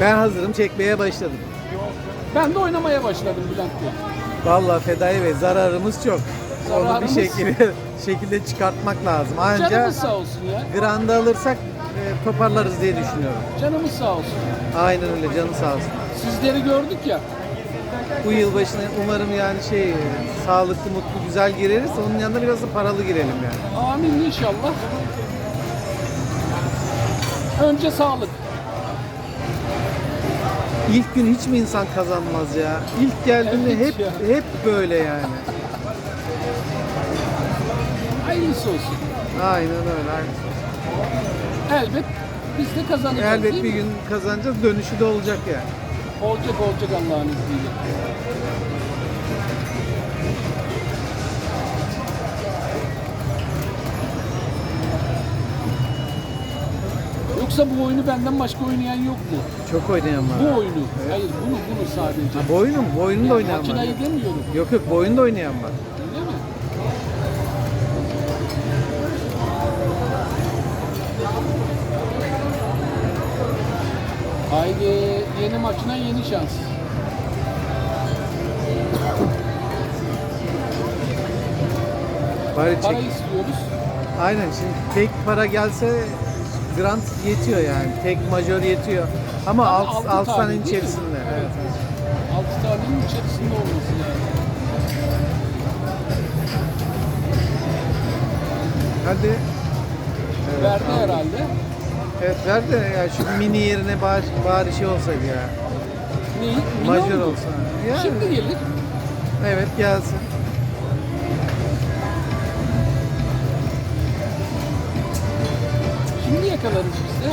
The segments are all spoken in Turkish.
Ben hazırım çekmeye başladım. Ben de oynamaya başladım Bülent Bey. Vallahi Fedai Bey zararımız çok. Onu bir Zararımız- şekilde şekilde çıkartmak lazım. Anca Canımız sağ olsun ya. granda alırsak e, toparlarız diye düşünüyorum. Canımız sağ olsun. Aynen öyle canı sağ olsun. Sizleri gördük ya. Bu yılbaşına umarım yani şey sağlıklı, mutlu, güzel gireriz. Onun yanında biraz da paralı girelim yani. Amin inşallah. Önce sağlık. İlk gün hiç mi insan kazanmaz ya? İlk geldiğinde Evet hep ya. hep böyle yani. Hayırlısı olsun. Aynen öyle. Aynen. Elbet biz de kazanacağız Elbet değil bir mi? gün kazanacağız. Dönüşü de olacak yani. Olacak olacak Allah'ın izniyle. Yoksa bu oyunu benden başka oynayan yok mu? Çok oynayan var. Bu oyunu. Hayır bunu bunu sadece. Ha, bu oyunu mu? Bu oyunu da Yani oynayan var. makinayı demiyorum. Yok yok bu oyunu da oynayan var. Öyle mi? Haydi yeni makine yeni şans. Bari Para çek. istiyoruz. Aynen şimdi tek para gelse grant yetiyor yani. Tek majör yetiyor. Ama Ama alt, altı alt içerisinde. Evet. evet. 6 tanenin içerisinde olması lazım. Hadi. Evet, Verdi aldım. herhalde. Evet ver de ya şu mini yerine bari, bari şey olsaydı ya. Mini Majör olsa. Yani. Şimdi gelir. Evet gelsin. Yakalarız biz de.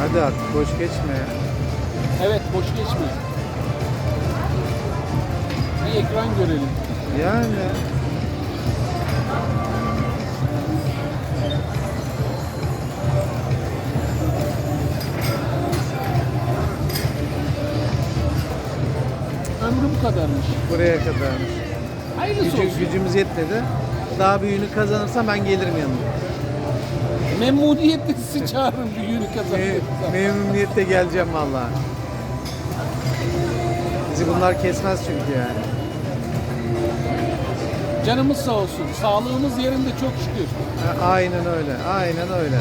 Hadi artık boş geçme ya. Evet boş geçme. Bir ekran görelim. Yani. Ömrü bu kadarmış. Buraya kadarmış. Hayırlısı Gücü, olsun. gücümüz yetmedi. Daha büyüğünü kazanırsam ben gelirim yanına. Memnuniyetle sizi çağırın büyüğünü Me- kazanırsa. memnuniyetle geleceğim vallahi. Bizi bunlar kesmez çünkü yani. Canımız sağ olsun. Sağlığımız yerinde çok şükür. Ha, Aynen öyle. Aynen öyle.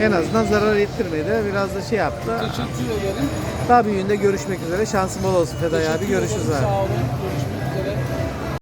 En azından zarar ettirmedi. Biraz da şey yaptı. Teşekkür ederim. Daha büyüğünde görüşmek üzere. Şansın bol olsun Fedai abi. Görüşürüz abi. Sağ olun. Görüşmek